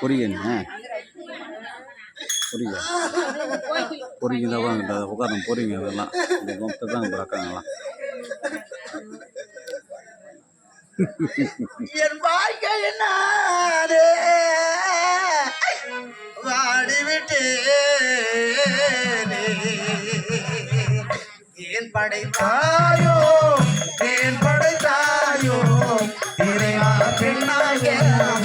வாடிவிட்டு புரியுங்க புரியுங்க தான் உட்காந்து உட்காரணும் அதெல்லாம் இந்த மொத்தம் தான் பிறக்காங்களாம் என் ஏன் படைத்தாயோ? ஏன் படைத்தாயோ? Yeah.